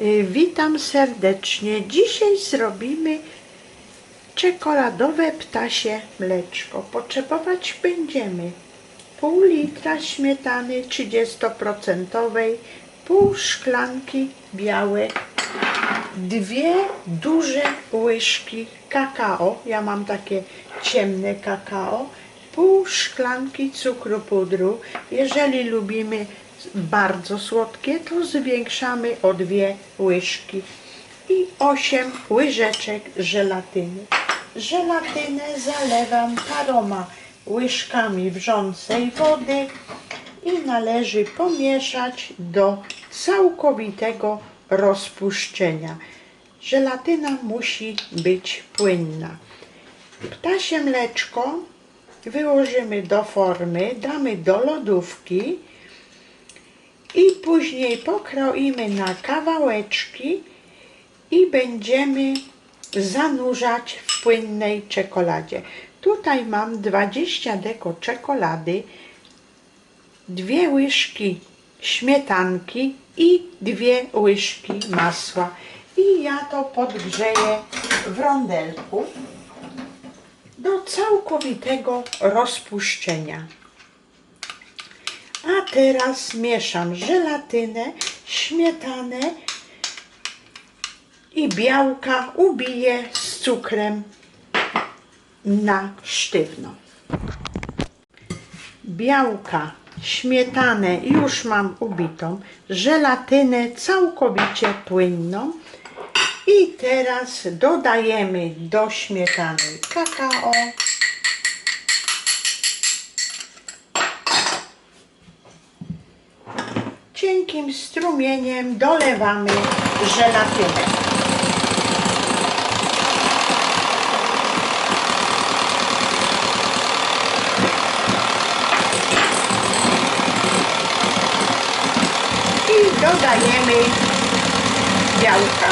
Y, Witam serdecznie. Dzisiaj zrobimy czekoladowe ptasie mleczko. Potrzebować będziemy pół litra śmietany 30%, pół szklanki białe, dwie duże łyżki kakao. Ja mam takie ciemne kakao. Pół szklanki cukru pudru. Jeżeli lubimy bardzo słodkie, to zwiększamy o dwie łyżki. I 8 łyżeczek żelatyny. Żelatynę zalewam paroma łyżkami wrzącej wody i należy pomieszać do całkowitego rozpuszczenia. Żelatyna musi być płynna. Ptasie mleczko wyłożymy do formy, damy do lodówki i później pokroimy na kawałeczki i będziemy zanurzać w płynnej czekoladzie. Tutaj mam 20 deko czekolady, dwie łyżki śmietanki i dwie łyżki masła. I ja to podgrzeję w rondelku do całkowitego rozpuszczenia. A teraz mieszam żelatynę, śmietanę i białka ubiję z cukrem na sztywno. Białka, śmietanę już mam ubitą, żelatynę całkowicie płynną i teraz dodajemy do śmietany kakao. Cienkim strumieniem dolewamy żelatynę. I dodajemy białka.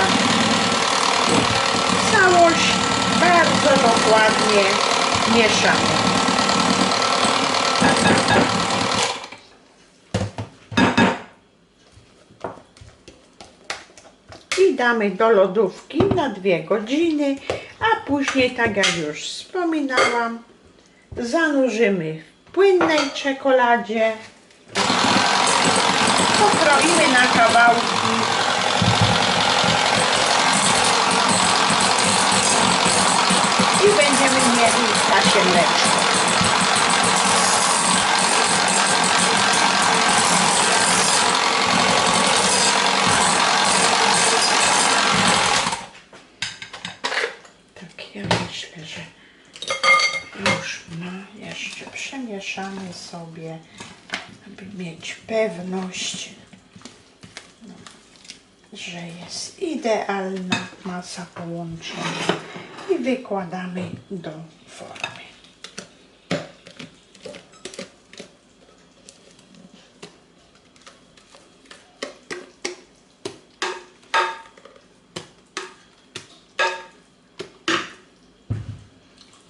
Całość bardzo dokładnie mieszamy. Damy do lodówki na dwie godziny, a później, tak jak już wspominałam, zanurzymy w płynnej czekoladzie, pokroimy na kawałki i będziemy mieli ptasie mleczko. Tak, ja myślę, że już ma. Jeszcze przemieszamy sobie, aby mieć pewność, no, że jest idealna masa połączona i wykładamy do formy.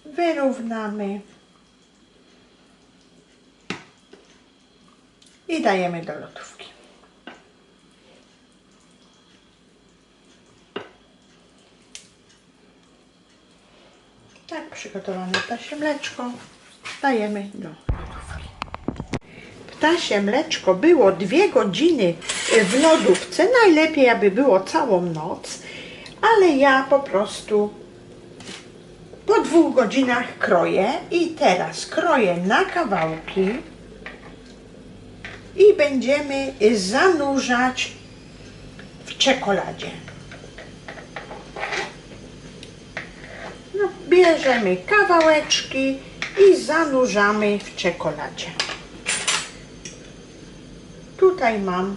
wyrównamy i dajemy do lodówki. Tak przygotowane ptasie mleczko dajemy do lodówki. Ptasie mleczko było dwie godziny w lodówce, najlepiej aby było całą noc, ale ja po prostu po dwóch godzinach kroję i teraz kroję na kawałki i będziemy zanurzać w czekoladzie. No, bierzemy kawałeczki i zanurzamy w czekoladzie. Tutaj mam,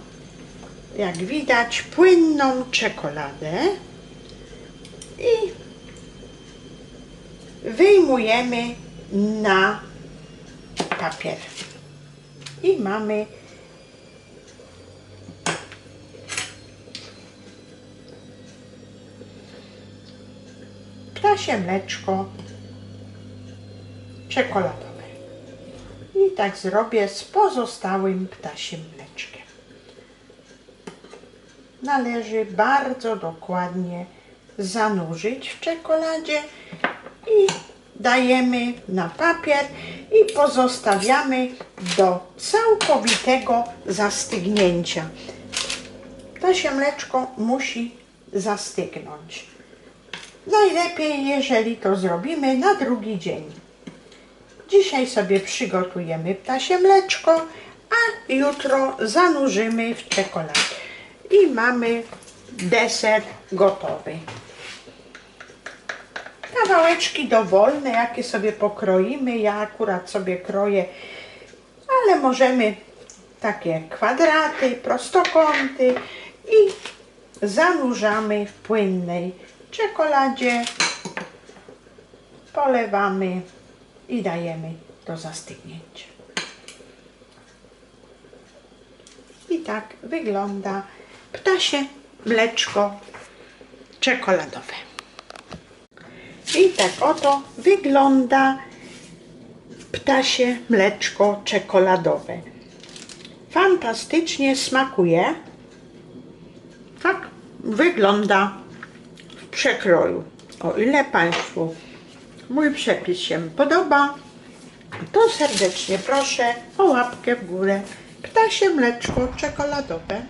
jak widać, płynną czekoladę i wyjmujemy na papier. I mamy ptasie mleczko czekoladowe. I tak zrobię z pozostałym ptasiem mleczkiem. należy bardzo dokładnie zanurzyć w czekoladzie i dajemy na papier i pozostawiamy do całkowitego zastygnięcia. Ptasie mleczko musi zastygnąć. Najlepiej, jeżeli to zrobimy na drugi dzień. Dzisiaj sobie przygotujemy ptasie mleczko, a jutro zanurzymy w czekoladzie. I mamy deser gotowy. Kawałeczki dowolne, jakie sobie pokroimy. Ja akurat sobie kroję, ale możemy takie kwadraty, prostokąty i zanurzamy w płynnej czekoladzie. Polewamy i dajemy do zastygnięcia. I tak wygląda ptasie mleczko czekoladowe. I tak oto wygląda ptasie mleczko czekoladowe. Fantastycznie smakuje. Tak wygląda przekroju. O ile Państwu mój przepis się podoba, to serdecznie proszę o łapkę w górę. Ptasie mleczko czekoladowe.